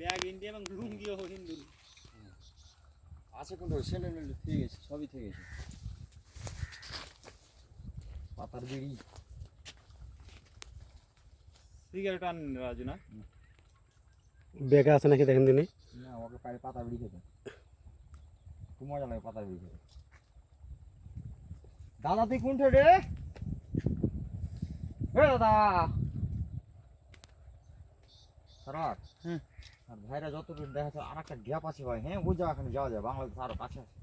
Bag India এবং লুঙ্গিও হিন্দু আছে কিন্তু স্যান্ডেল ম্যান্ডেল থেকে গেছে সবই থেকে গেছে পাতার বিড়ি। সিগারেট আন রাজু না? ব্যাগে আছে নাকি দেখেন দিনে না ওকে পারে পাতা বিড়ি খেতে। খুব মজা লাগে পাতা বিড়ি খেতে। দাদা তুই রে? এ দাদা! সারাট হুম। আর ভাইরা যতটুকু দেখা যাচ্ছে আর একটা গ্যাপ আছে ভাই হ্যাঁ? ওই জায়গাখানে যাওয়া যায় বাংলাদেশ আরও কাছে আছে।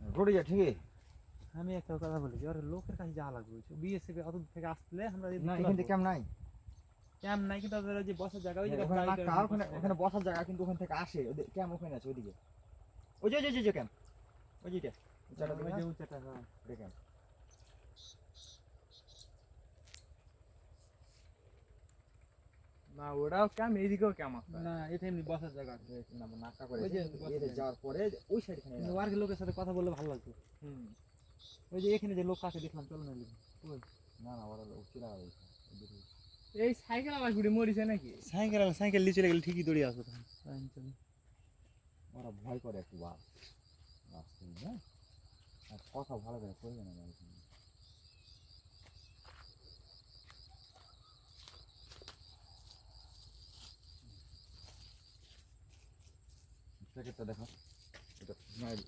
রোডে যা ঠিক আছে আমি একটা কথা বলেছি ওর লোকের কাছে যাওয়া লাগবে বিএসএফ অত থেকে আসলে আমরা এখান থেকে কেমন নাই। ক্যাম্প নাই কিন্তু ওদের যে বসার জায়গা ওই হ্যাঁ, জায়গা ওখানে ওখানে বসার জায়গা। কিন্তু ওখান থেকে আসে ক্যাম্প ওখানে আছে ওইদিকে। ওই যে ওই যে, ক্যাম্প ওই যে এটা ওই যে? উঁচাটা, হ্যাঁ। ক্যাম্প। না ওরাও ক্যাম্প এইদিকেও ক্যাম্প আছে। না এটা এমনি বসার জায়গা আছে। এই নাম করে ওই যে এসে, বসার এদের জায়গা। যাওয়ার পরে ওই সাইড খানে লোকের সাথে কথা বললে ভালো লাগতো। হুম। ওই যে এখানে যে লোক কাকে দেখলাম চলো না না না ওরা লোক চিরা এই সাইকেল আবার ঘুরে মরিছে নাকি? সাইকেল সাইকেল নিচে গেলে ঠিকই দৌড়ে আসবে ওরা ভয় করে একটু বাস। রাস্তায় হ্যাঁ? আর কথা ভালো করে কইবে না বাড়িতে প্যাকেটটা দেখো। এটা